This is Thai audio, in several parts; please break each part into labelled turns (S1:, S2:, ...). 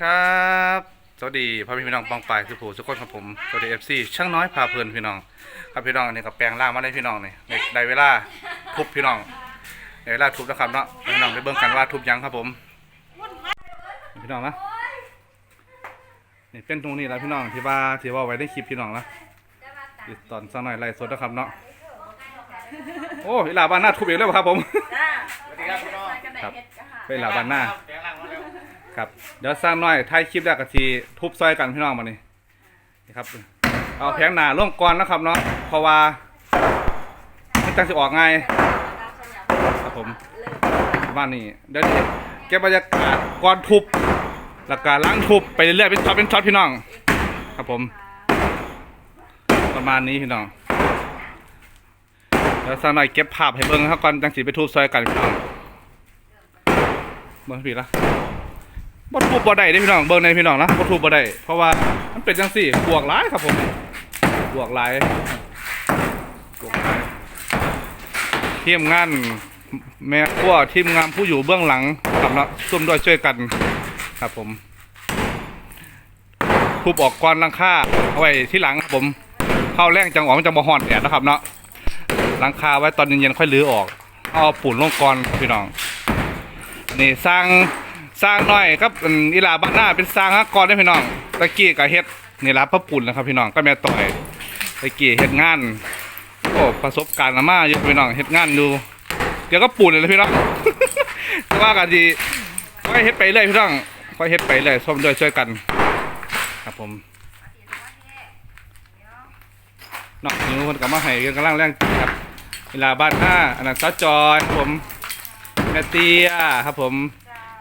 S1: ครับ สวัสดีพ่อพี่น้องปองปายสุภูสุขคนครับผมสวัสดีเอฟซีช่างน้อยพาเพลินพี่น้อง ครับพี่น้องนี่กับแปลงร่างมาได้พี่น้องนี่ในได้เวลาทุบพี่น้องในเวลาทุบแล้วครับเนาะพี่น้องไปเบิ่งกันว่าทุบยังครับผมนี่พี่น้องนะนี่เป็นตรงนี้แล้วพี่น้องที่ว่าที่ว่าไว้ได้คลิปพี่น้องนะอีกตอนสักหน่อยไล่สดนะครับเนาะโอ้ยลาบ้านหน้าทุบอีกแล้วครับผม
S2: จ้า
S3: สวัสดีครับพี่น้อง
S1: ครับไปลาบ้านหน้า ครับเดี๋ยวสร้างน้อยท้ายคลิปแรกกะทีทุบซอยกันพี่น้องมานี่นี่ครับ เอาแผงหนาล่วงก่อนนะครับเนาะเพราะว่ามันจังสิออกไงครับผมบ้านนี้เดี๋ยวนี้เก็บบรรยากาศก่อนทุบแล้วก็ล้างทุบไปเรื่อยๆเป็นช็อตเป็นช็อตพี่น้อง ครับผม ประมาณนี้พี่น้องเดี๋ยวสร้างน้อยเก็บภาพให้เบิ่งครับก่อนจังสิไปทุบซอยกันพี่น้องเบิ่งผิดละ บ่ทุบบ่ได้เด้พี่น้องเบิ่งในพี่น้องนะบ่ทุบบ่ได้เพราะว่ามันเป็นจังซี่บวกหลายครับผมบวกหลายบวกหลายทีมงานแม่ครัวทีมงานผู้อยู่เบื้องหลังครับเนาะซุ่มด้วยช่วยกันครับผมทุบออกก่อนลังคาเอาไว้ที่หลังครับผมเข้าแรงจังหวะมันจะบ่ฮ้อนแดดนะครับเนาะลังคาไว้ตอนเย็นๆค่อยรื้อออก เอาปูนลงก่อนพี่น้องนี่สร้าง สร้างหน่อยครับอันอีหลาบ้านหน้าเป็นสร้างฮะก่อนได้พี่น้องตะกี้กับเฮ็ดนี่รับพระปุ่นนะครับพี่น้องก็แม่ต่อยตะกี้เฮ็ดงานโอ้ประสบการณ์มาเยอะพี่น้องเฮ็ดงานดูเดี๋ยวก็ปุ่นเลยนะพี่น้องแต่ว่ากันดีค่อยเฮ็ดไปเรื่อยพี่น้องค่อยเฮ็ดไปเรื่อยส้มด้วยช่วยกันครับผมนอกนิ้วมันก็มาให้กันกำลังแรงครับอีลาบ้านหน้าอันนั้นซาจอยครับผมแม่เตี้ยครับผม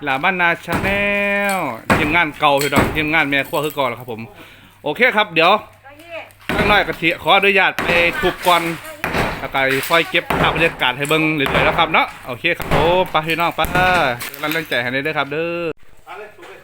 S1: หลาบ้านนาชาแนลทีมงานเก่าพี่น้องทีมงานแม่ขั้วคือก่อนแล้วครับผม โอเคครับเดี๋ยวตั้งน้อยกะทิขออนุญาตไปทุบก่อนแล้วก็ค่อยเก็บภาพบรรยากาศให้เบิ่งเรื่อยๆแล้วครับเนาะโอเคครับโอ้ป้าพี่น้องป้ารันแรงใจให้ได้ครับเด้อ
S3: เอาเลยถูกเลย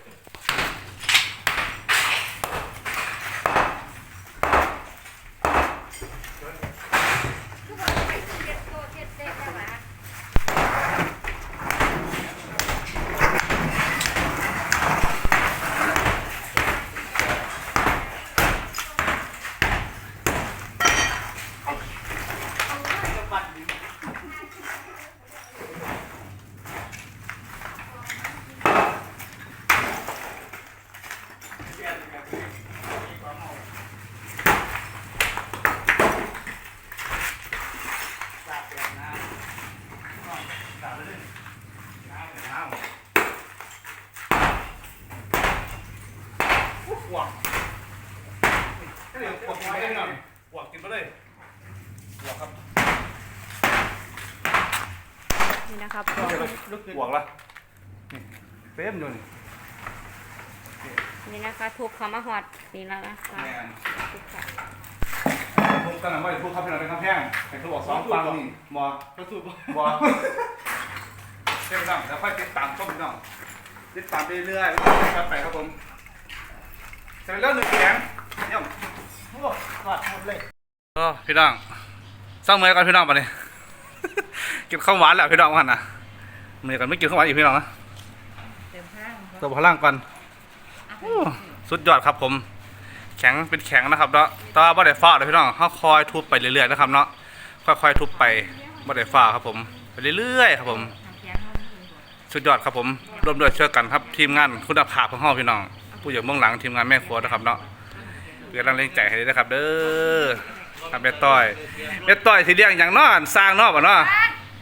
S1: หวกเดี๋ยวหวกกินไปเลยหน่อยหวกกินไปเลยหวกครับ
S2: นี่นะครับ
S1: หวกละนี่เฟรมดูนี่
S2: นี่นะคะทุบเขามาหอดนี่แล้วนะคะ
S1: แม่น
S2: ทุบค่ะ
S1: ทุบกันหน่อยว่าทุบครับพี่น้องเป็นข้างแพงแต่ทุบออกสองฟังนี่มอ
S3: ประตูบ่
S1: บอ เช่นน้องแล้วค่อยติดตามชมพี่น้องติดตามไปเรื่อยๆครับไปครับผมเสร็จแล้วหนึ่งแขนเยี่ยม
S3: โอ้กอดหมดเลย
S1: ก็พี่น้องสร้างมือกันพี่น้องปะเนี่ยกินข้าวหวานแล้วพี่น้องกันนะมือกันไม่กินข้าวหวานอีกพี่น้องนะ
S2: เติมข้าง
S1: ตัวพลังกันโอ้สุดยอดครับผม แข็งเป็นแข็งนะครับเนาะแตว่าบ่ได้ฟ้าเลยพี่น้องเขาคอยทุบไปเรื่อยๆนะครับเนาะค่อยๆทุบไปบ่ได้ฟ้าครับผมไปเรื่อยๆครับผม สุดยอดครับผมร่วมด้วยช่วยกันครับทีมงานคุณภาพของเฮาพี่น้อง ผู้อยู่เบื้องหลังทีมงานแม่ครัวนะครับเนาะเพื่อรังเร่งใจให้ด้วยนะครับ เด้อครับแม่ต้อยแม่ต้อยสิเลี้ยงอย่างเนอนสร้างเนอกบ่เนาะ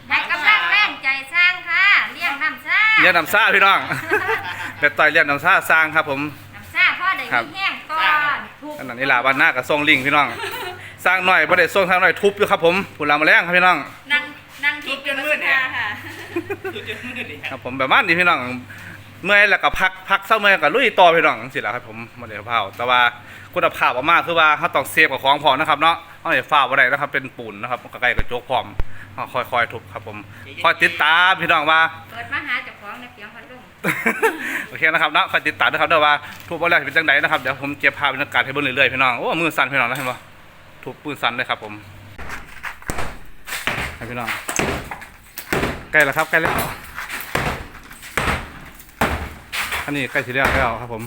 S4: ให้กำลังแรงใจสร้างค่ะเลี้ยงน้ำซ่า
S1: เลี้ยงน้ำซ่าพี่น้องแม่ต้อยเลี้ยงน้ำซ่าสร้างครับผม
S4: น้ำซ่าพ่อได้
S1: ครับ
S4: มีแห้งก่อนทุก
S1: อันนั้นนี่ล่ะบ้านหน้ากับทรงลิงพี่น้องสร้างหน่อยบ่ได้ทรงทางหน่อยทุบอยู่ครับผมผู้ลามาแรงครับพี่น้อง
S4: นั่ง นั่งทิพย์จนมืดค่ะ
S3: อยู่จนมืดเลย
S1: ครับผมแบบว่านี่พี่น้องเมื่อยแล้วก็พักพักเศร้าเมื่อยก็ลุยต่อพี่น้องสิแหละครับผมบ่ได้เผาแต่ว่าคุณภาพออกมาคือว่าเขาต้องเซฟกับของพอนะครับเนาะเขาได้ฟ้าบ่ได้นะครับเป็นปูนนะครับใกล้ๆกับโจกพร้อมเขาค่อยๆทุบครับผมคอยติดตามพี่น้องว่า
S4: เปิดมาหาเจ้าของในเสียงพัดลม
S1: โอเคนะครับเนาะคอยติดตามนะครับเด้อว่าทุบบ่แล้วเป็นจังไดนะครับเดี๋ยวผมเก็บภาพบรรยากาศให้เบิ่งเรื่อยๆพี่น้องโอ้มือสั่นพี่น้องนะเห็นบ่ทุบปืนสั่นเลยครับผม ให้พี่น้องใกล้แล้วครับใกล้แล้วให้อันนี้ใกล้สิแล้วแล้วครับผม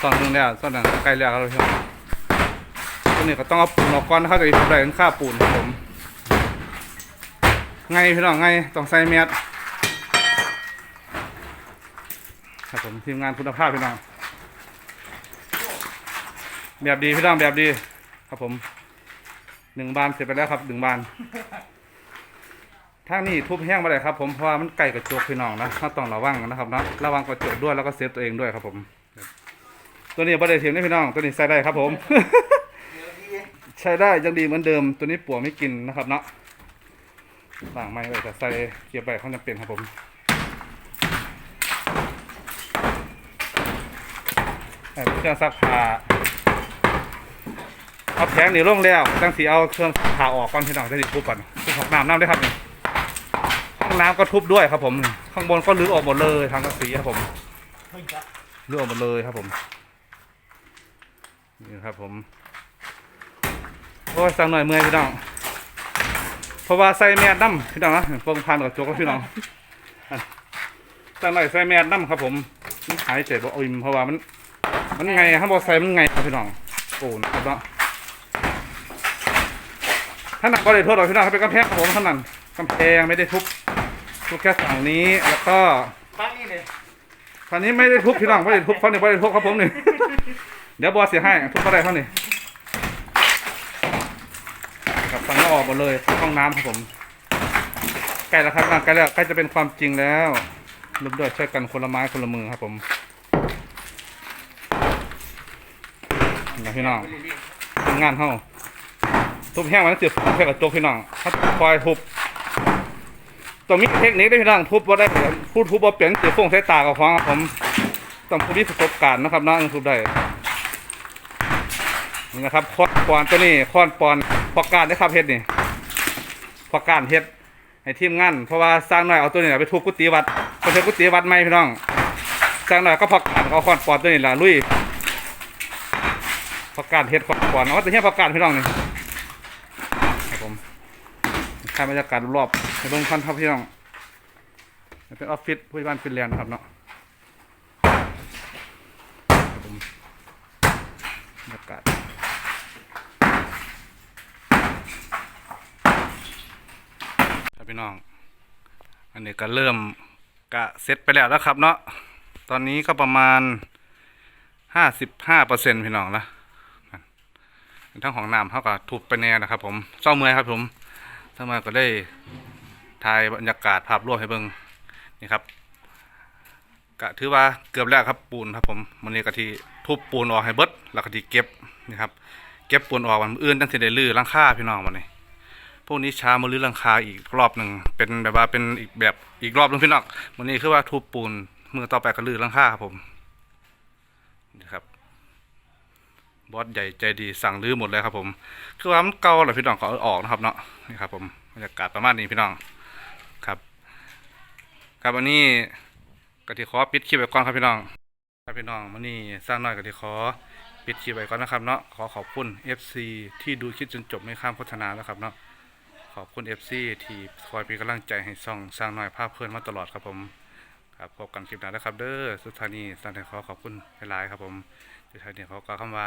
S1: ซ่อนนึงแล้วซ่อนหนึงใกล้แล้วครับพี่น้องตัวนี้ก็ต้องเอาปูนออกก่อนนะครับจะทำได้เป็นค่าปูนครับผมไงพี่น้องไงต้องใส่เม็ดครับผมทีมงานคุณภาพพี่น้องแบบดีพี่น้องแบบดี ครับผม นึ่งบานเสร็จไปแล้วครับหนึ่งบานทางนี้ทุบแห้งไปเลยครับ ผมเพราะว่ามันไก่กระจกพี่น้องนะเราต้องระวังนะครับเนาะระวังกระจกด้วยแล้วก็เซฟตัวเองด้วยครับผม ตัวนี้บริเทียมนะพี่น้อง ตัวนี้ใส่ได้ครับผม ใช้ได้ยังดีเหมือนเดิม ตัวนี้ปัวไม่กินนะครับเนาะต่างไม่เลยแต่ใส่เกียร์ใบเขาจำเป็นครับผมเครื่องซักผ้า เอาแผงนี่ลงแล้วจังสีเอาเครื่องผ้าออกก่อนพี่น้องจะด้ทุบก่อนทุบของน้ำน้ำได้วยครับนี่ห้องน้ำก็ทุบด้วยครับผม ข้างบนก็รื้อออกหมดเลยทางกระสีครับผม
S3: เฮ้ยจ้ะ
S1: รื้อออกหมดเลยครับผมนี่ครับผมโอ้ยสั่งหน่อยเมื่อยพี่น้องเพราะว่าใส่แมสน้ำพี่น้องนะพวกพันกับโจกแล้วพี่น้องสั่งหน่อยใส่แมสน้ำครับผมหายใจบ่อิ่มเพราะว่ามัน มันไงถ้าบอใส่มันไงครับพี่น้องโอ้นะครับเนาะ ท่านหนักก็เลยโทษหรอกพี่น้องเขาเป็นกำแพงครับผมท่านนั้นกำแพงไม่ได้ทุบทุบแค่ฝั่งนี้แล้วก็
S3: บ้านนี่เลย
S1: ฝั่งนี้ไม่ได้ทุบพี่น้องไม่ได้ทุบเขาเนี่ยไม่ได้ทุบครับผมนี่เดี๋ยวบอสเสียให้ทุบก็ได้เขานี่ครับฝั่งนี้ออกหมดเลยห้องน้ำครับผมใกล้แล้วครับอะใกล้แล้วใกล้จะเป็นความจริงแล้วร่วมด้วยช่วยกันคนละไม้คนละมือครับผมนะพี่น้อง
S3: ไปเรื่อย
S1: ทำงานเฮา ทุบแห้งมันเสียบแค่กับโจกพี่น้องเขาคอยทุบต้องมีเทคนิคได้พี่น้องทุบว่าได้พูดทุบว่าเปลี่ยนเสียฟงใช้ตากับฟังครับผมต้องผู้ที่ประสบการณ์นะครับน้องทุบได้นี่นะครับค้อนปอนตัวนี้ค้อนปอนพอการได้ครับเฮ็ดนี่พอการเฮ็ดให้ทีมงานเพราะว่าสร้างหน่อยเอาตัวนี้ไปทุบกุฏิวัดไปเทกุฏิวัดใหมพี่น้องสร้างหน่อยก็พอการเอาค้อนปอนตัวนี้ละลุยประกาศเฮ็ดก่อนเนาะแต่เฮียประกาศพี่น้องนี่ ถ่ายบรรยากาศรอบๆในเบื้องต้นครับพี่น้องเป็นออฟฟิศผู้บ้านฟินแลนด์ครับเนาะบรรยากาศครับพี่น้อง อันนี้ก็เริ่มกะเซตไปแล้วนะครับเนาะตอนนี้ก็ประมาณห้าสิบห้าเปอร์เซ็นต์พี่น้องละทั้งของน้ำเขาก็ทุบไปแน่นะครับผมเศร้าเมื่อยครับผม เศร้ามื่อยก็ได้ถ่ายบรรยากาศภาพรวมให้เบิ่งนี่ครับก็ถือว่าเกือบแล้วครับปูนครับผมมันนี้ก็ที่ทุบปูนออกให้เบิดแล้วก็ที่เก็บนี่ครับเก็บปูนออกวันมื้ออื่นตั้งแต่ได้ลื้อลังคาพี่น้องวันนี้พวกนี้ช้ามาลื้อลังคาอีกรอบหนึ่งเป็นแบบว่าเป็นอีกแบบอีกรอบหนึงพี่น้องวันนี้คือว่าทุบปูนมือต่อไปก็ลื้อลังคาครับผมนี่ครับ บอสใหญ่ใจดีสั่งรื้อหมดเลยครับผม คือว่ามันเก่าแหละพี่น้องก็เอออกนะครับเนาะนี่ครับผมบรรยากาศประมาณนี้พี่น้องครับ ครับวันนี้กติขอปิดคลิปไว้ก่อนครับพี่น้องครับพี่น้องวันนี้สร้างน้อยกติขอปิดคลิปไว้ก่อนนะครับเนาะขอขอบคุณ FC ที่ดูคลิปจนจบไม่ข้ามโฆษณาแล้วครับเนาะขอบคุณ FC ที่คอยเป็นกำลังใจให้ซ่องสร้างน้อยภาพเพื่อนมาตลอดครับผมครับพบกันคลิปหน้านะครับเด้อสุดท้ายนี้สร้างน้อยขอขอบคุณหลายๆครับผมสุดท้ายนี้ขอกล่าวคำว่า